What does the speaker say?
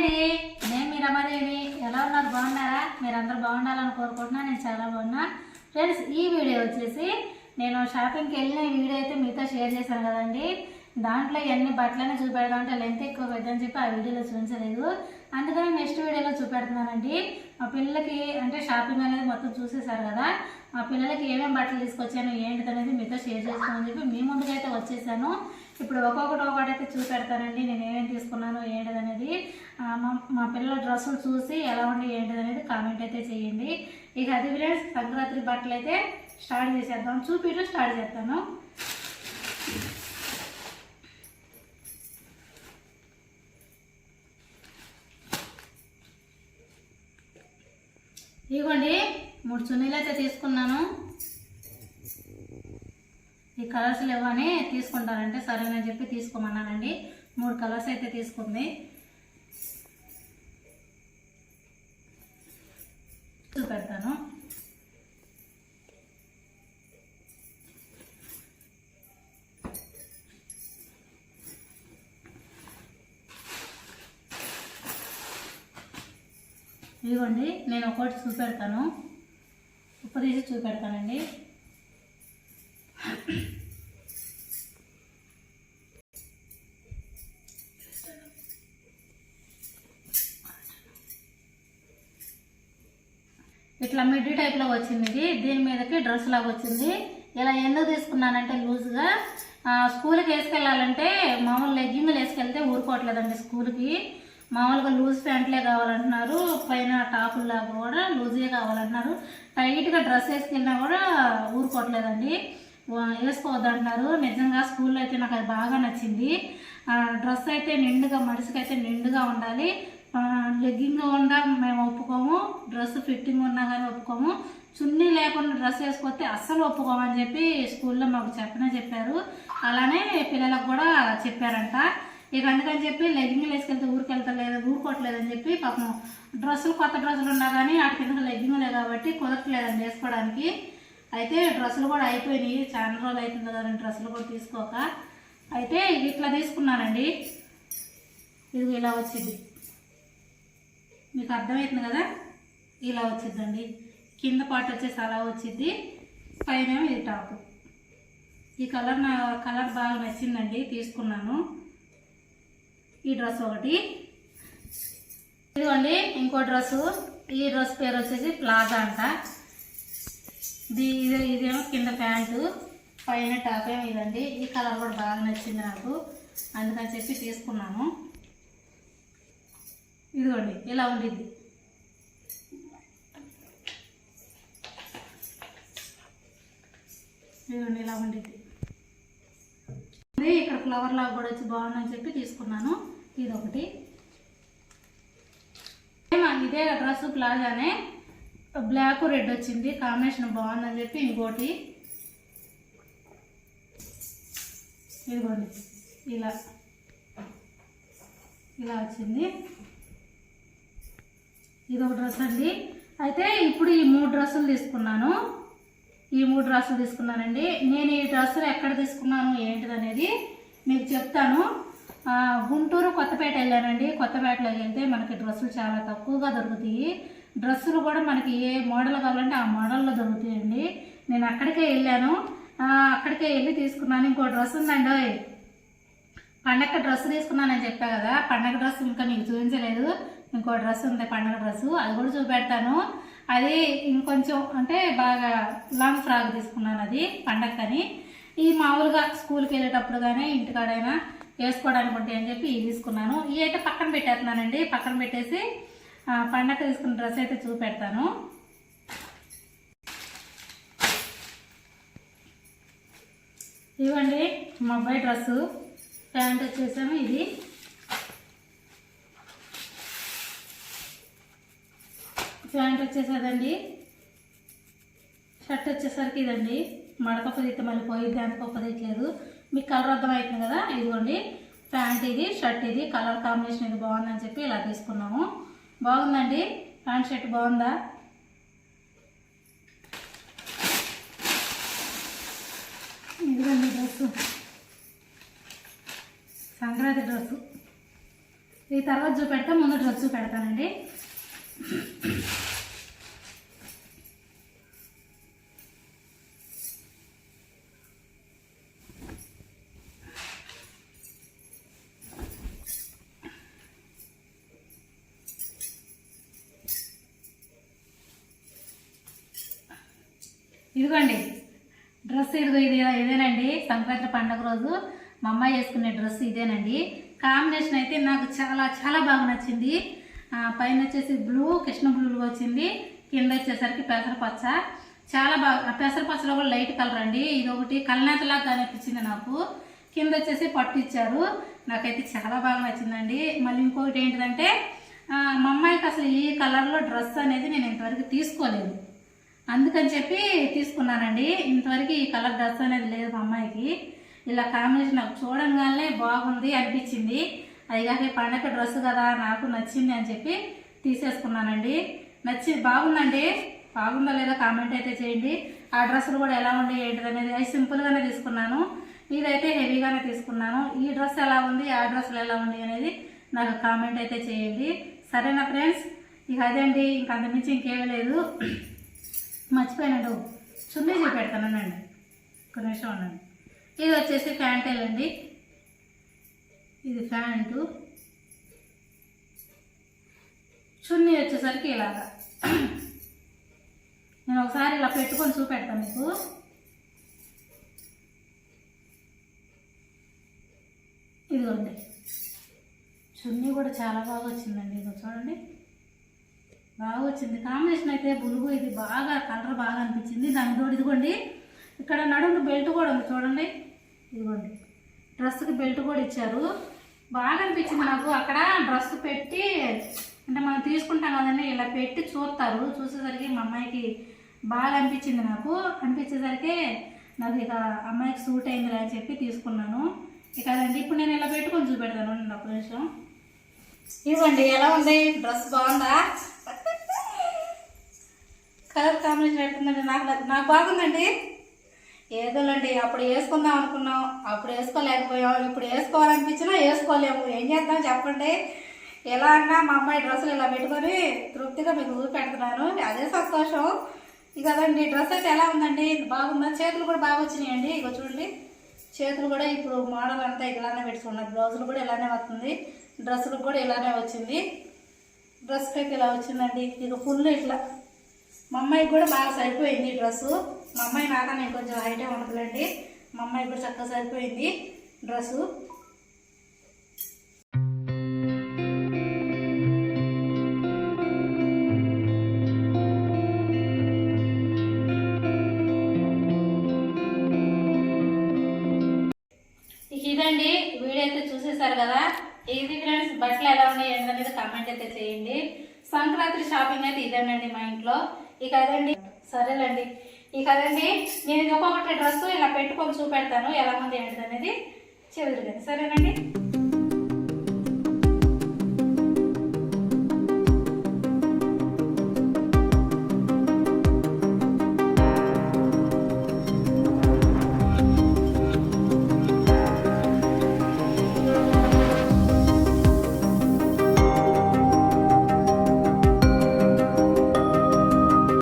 అండి. నేను మీ రమాదేవి. ఎలా ఉన్నారు? బాగున్నారా? మీరందరూ బాగుండాలని కోరుకుంటున్నా. నేను చాలా బాగున్నా. ఫ్రెండ్స్ ఈ వీడియో వచ్చేసి నేను షాపింగ్కి వెళ్ళిన వీడియో అయితే మీతో షేర్ చేశాను కదండి. దాంట్లో ఎన్ని బట్టలని చూపెడదామంటే లెంత్ ఎక్కువ పెద్దని చెప్పి ఆ వీడియోలో చూపించలేదు. అందుకని నెక్స్ట్ వీడియోలో చూపెడుతున్నానండి. మా పిల్లలకి అంటే షాపింగ్ అనేది మొత్తం చూసేశారు కదా మా పిల్లలకి ఏమేమి బట్టలు తీసుకొచ్చాను ఏంటిది అనేది మీతో షేర్ చేసుకోమని చెప్పి మీ ముందుకైతే వచ్చేసాను. ఇప్పుడు ఒక్కొక్కటి ఒక్కొక్కటి అయితే చూపెడతానండి నేను ఏమేమి తీసుకున్నాను ఏంటిది అనేది. మా మా పిల్లల డ్రెస్సులు చూసి ఎలా ఉండి ఏంటిది అనేది కామెంట్ అయితే చేయండి. ఇక అది ఫ్రెండ్స్ సంక్రాంతి బట్టలు అయితే స్టార్ట్ చేసేద్దాం చూపించడం స్టార్ట్ చేస్తాను. ఇదిగోండి మూడు చున్నీలు అయితే తీసుకున్నాను. ఈ కలర్స్ లేవని తీసుకుంటారంటే సరేనని చెప్పి తీసుకోమన్నానండి. మూడు కలర్స్ అయితే తీసుకుంది. చూపెడతాను. ఇదిగోండి నేను ఒకటి చూపెడతాను. ఉప్పు తీసి చూపెడతానండి. ఇట్లా మిడ్డీ టైప్లో వచ్చింది ఇది. దీని మీదకి డ్రెస్ లాగా వచ్చింది. ఇలా ఎందుకు తీసుకున్నానంటే లూజ్గా. స్కూల్కి వేసుకెళ్ళాలంటే మామూలు లెగ్గింగ్లు వేసుకెళ్తే ఊరుకోవట్లేదండి స్కూల్కి. మామూలుగా లూజ్ ప్యాంట్లే కావాలంటున్నారు. పైన టాపుల్లాగా కూడా లూజే కావాలంటున్నారు. టైట్గా డ్రెస్ వేసుకెళ్ళినా కూడా ఊరుకోవట్లేదండి. వేసుకోవద్దంటున్నారు. నిజంగా స్కూల్లో అయితే నాకు అది బాగా నచ్చింది. ఆ, డ్రెస్ అయితే నిండుగా మనిషికైతే నిండుగా ఉండాలి. లెగ్గింగ్ ఉందా మేము ఒప్పుకోము. డ్రెస్ ఫిట్టింగ్ ఉన్నా కానీ ఒప్పుకోము. చున్నీ లేకుండా డ్రెస్ వేసుకొస్తే అస్సలు ఒప్పుకోమని చెప్పి స్కూల్లో మాకు చెప్పనే చెప్పారు. అలానే పిల్లలకు కూడా చెప్పారంట. ఇక అందుకని చెప్పి లెగ్గింగ్లు వేసుకెళ్తే ఊరికి వెళ్తలేదు ఊరుకోవట్లేదని చెప్పి పాపం డ్రెస్సులు కొత్త డ్రెస్సులు ఉన్నా కానీ వాటి కింద లెగ్గింగ్లే కాబట్టి కుదరట్లేదండి వేసుకోవడానికి. అయితే డ్రెస్సులు కూడా అయిపోయినాయి. చాలా రోజులు అవుతుంది కదండి డ్రెస్సులు కూడా తీసుకోక. అయితే ఇట్లా తీసుకున్నానండి. ఇది ఇలా వచ్చింది. మీకు అర్థమవుతుంది కదా? ఇలా వచ్చిందండి. కింద పార్ట్ వచ్చేసి అలా వచ్చింది. పైన ఏమో ఇది టాప్. ఈ కలర్ నా కలర్ బాగా నచ్చిందండి. తీసుకున్నాను. ఈ డ్రెస్ ఒకటి. ఇదిగోండి ఇంకో డ్రెస్సు ఈ డ్రెస్ పేరు వచ్చేసి ప్లాజా అంట. ఇది ఇది- ఇదేమో కింద ప్యాంటు. పైన టాప్ ఏమో ఇదండి. ఈ కలర్ కూడా బాగా నచ్చింది నాకు. అందుకని చెప్పి తీసుకున్నాను. ఇదిగోండి ఇలా ఉండిద్ది. ఇదిగోండి ఇలా ఉండిద్ది. ఇక్కడ ఫ్లవర్ లాగా కూడా వచ్చి బాగుందని చెప్పి తీసుకున్నాను. ఇది ఒకటి ఇదే డ్రెస్ ప్లాజానే బ్లాక్ రెడ్ వచ్చింది. కాంబినేషన్ బాగుందని చెప్పి ఇంకోటి. ఇదిగోండి. ఇలా. ఇలా వచ్చింది. ఇది ఒక డ్రెస్ అండి. అయితే ఇప్పుడు ఈ మూడు డ్రెస్సులు తీసుకున్నాను. ఈ మూడు డ్రెస్సులు తీసుకున్నానండి. నేను ఈ డ్రెస్సులు ఎక్కడ తీసుకున్నాను ఏంటిది అనేది మీకు చెప్తాను. గుంటూరు కొత్తపేట వెళ్ళానండి. కొత్తపేటలో వెళ్తే మనకి డ్రెస్సులు చాలా తక్కువగా దొరుకుతాయి. డ్రెస్సులు కూడా మనకి ఏ మోడల్ కావాలంటే ఆ మోడల్లో దొరుకుతాయండి. నేను అక్కడికే వెళ్ళాను. అక్కడికే వెళ్ళి తీసుకున్నాను. ఇంకో డ్రెస్ ఉందండి పండగ డ్రెస్ తీసుకున్నానని చెప్పా కదా. పండగ డ్రెస్ ఇంకా మీకు చూపించలేదు. ఇంకో డ్రెస్ ఉంది పండగ డ్రెస్ అది కూడా చూపెడతాను. అది ఇంకొంచెం అంటే బాగా లాంగ్ ఫ్రాక్ తీసుకున్నాను అది పండగకని ఈ మామూలుగా స్కూల్కి వెళ్ళేటప్పుడు కానీ ఇంటికాడైనా వేసుకోవడానికి ఉంటాయి అని చెప్పి ఇవి తీసుకున్నాను. ఇవి అయితే పక్కన పెట్టేస్తున్నానండి. పక్కన పెట్టేసి పండగ తీసుకున్న డ్రెస్ అయితే చూపెడతాను. ఇవ్వండి మా అబ్బాయి డ్రెస్సు. ప్యాంట్ వచ్చేసాము ఇది. ప్యాంట్ వచ్చేసేదండి. షర్ట్ వచ్చేసరికి ఇదండి. మడక పొదితే మళ్ళీ పోయి అందుకు పొదియట్లేదు మీకు కలర్ అర్థమవుతుంది కదా? ఇదిగోండి. ప్యాంట్ ఇది షర్ట్ ఇది కలర్ కాంబినేషన్ ఇది బాగుందని చెప్పి ఇలా తీసుకున్నాము. బాగుందండి? ప్యాంట్ షర్ట్ బాగుందా? ఇదిగోండి డ్రెస్సు. సంక్రాంతి డ్రెస్సు. ఈ తర్వాత చూపెడతా ముందు డ్రెస్ చూపెడతానండి. ఇదిగోండి. డ్రెస్ ఇదిగో ఇది ఇదేనండి. సంక్రాంతి పండుగ రోజు మా అమ్మాయి వేసుకునే డ్రెస్ ఇదేనండి. కాంబినేషన్ అయితే నాకు చాలా చాలా బాగా నచ్చింది. పైన వచ్చేసి బ్లూ కృష్ణ బ్లూ వచ్చింది. కింద వచ్చేసరికి పెసరపచ్చ చాలా బాగా పెసరపచ్చలో కూడా లైట్ కలర్ అండి. ఇది ఒకటి కల్నేతలాగా అనిపించింది నాకు. కింద వచ్చేసి పట్టు ఇచ్చారు. నాకైతే చాలా బాగా నచ్చిందండి. మళ్ళీ ఇంకొకటి ఏంటిదంటే మా అమ్మాయికి అసలు ఈ కలర్లో డ్రెస్ అనేది నేను ఇంతవరకు తీసుకోలేదు. అందుకని చెప్పి తీసుకున్నానండి. ఇంతవరకు ఈ కలర్ డ్రెస్ అనేది లేదు మా అమ్మాయికి. ఇలా కాంబినేషన్ నాకు చూడంగానే బాగుంది అనిపించింది. అది పండగ డ్రెస్ కదా నాకు నచ్చింది అని చెప్పి తీసేసుకున్నానండి. నచ్చి బాగుందండి. బాగుందో లేదో కామెంట్ అయితే చేయండి. ఆ డ్రెస్సులు కూడా ఎలా ఉండి ఏంటిది అనేది అది సింపుల్గానే తీసుకున్నాను. ఇదైతే హెవీగానే తీసుకున్నాను. ఈ డ్రెస్ ఎలా ఉంది ఆ డ్రెస్సులు ఎలా ఉంది అనేది నాకు కామెంట్ అయితే చేయండి. సరేనా ఫ్రెండ్స్ ఇక అదే అండి ఇంక అంతమించి ఇంకేమీ లేదు. మర్చిపోయినాడు. చున్నీ చూపెడతానండి ఒక నిమిషం ఉండండి ఇది వచ్చేసి ప్యాంటేల్ అండి. ఇది ప్యాంటు చున్నీ వచ్చేసరికి ఇలాగా. నేను ఒకసారి ఇలా పెట్టుకొని చూపెడతాను మీకు. ఇదిగోండి. చున్నీ కూడా చాలా బాగా వచ్చిందండి. ఇది చూడండి. బాగా వచ్చింది కాంబినేషన్ అయితే బులుగు ఇది బాగా కలర్ బాగా అనిపించింది. దాని తోడు ఇదిగోండి. ఇక్కడ నడుము బెల్ట్ కూడా ఉంది చూడండి. ఇదిగోండి. డ్రెస్కి బెల్ట్ కూడా ఇచ్చారు. బాగా అనిపించింది నాకు. అక్కడ డ్రెస్ పెట్టి అంటే మనం తీసుకుంటాం కదండి ఇలా పెట్టి చూస్తారు. చూసేసరికి మా అమ్మాయికి బాగా అనిపించింది నాకు. అనిపించేసరికి నాకు ఇక అమ్మాయికి సూట్ అయింది అని చెప్పి తీసుకున్నాను. ఇక అదండి ఇప్పుడు నేను ఇలా పెట్టుకొని చూపెడతాను. ఒక నిమిషం. ఇవ్వండి ఎలా ఉంది? డ్రెస్ బాగుందా? కలర్ కాంబినేషన్ ఎట్టుందండి నాకు నాకు బాగుందండి. ఏదోలండి అప్పుడు వేసుకుందాం అనుకున్నాం అప్పుడు వేసుకోలేకపోయాం ఇప్పుడు వేసుకోవాలనిపించినా వేసుకోలేము. ఏం చేద్దాం చెప్పండి. ఎలా అన్నా మా అమ్మాయి డ్రెస్సులు ఇలా పెట్టుకొని తృప్తిగా మీకు చూపెడుతున్నాను అదే సంతోషం. ఇక అదండి డ్రెస్ అయితే ఎలా ఉందండి? బాగుందా? చేతులు కూడా బాగా వచ్చినాయండి. ఇక చూడండి. చేతులు కూడా ఇప్పుడు మోడల్ అంతా ఇలానే పెట్టుకున్నారు బ్లౌజులు కూడా ఇలానే వస్తుంది. డ్రెస్సులు కూడా ఇలానే వచ్చింది. డ్రెస్కి అయితే ఇలా వచ్చిందండి. ఇక ఫుల్ ఇట్లా మా అమ్మాయికి కూడా బాగా సరిపోయింది ఈ డ్రెస్సు. మా అమ్మాయి నాక నేను కొంచెం హైటే ఉండదులేండి. మా అమ్మాయి కూడా చక్కగా సరిపోయింది డ్రెస్సు. ఇక ఇదండి వీడియో అయితే చూసేశారు కదా? ఇది ఫ్రెండ్స్ బట్టలు ఎలా ఉన్నాయి ఏంటనేది కామెంట్ అయితే చేయండి. సంక్రాంతి షాపింగ్ అయితే ఇదేనండి మా ఇంట్లో. ఇక అదండి సరేలండి. ఇక అదండి నేను ఒక్కొక్కటి డ్రెస్ ఇలా పెట్టుకొని చూపెడతాను. ఎలా ఉంది ఏంటి అనేది చెవిరి సరేనండి?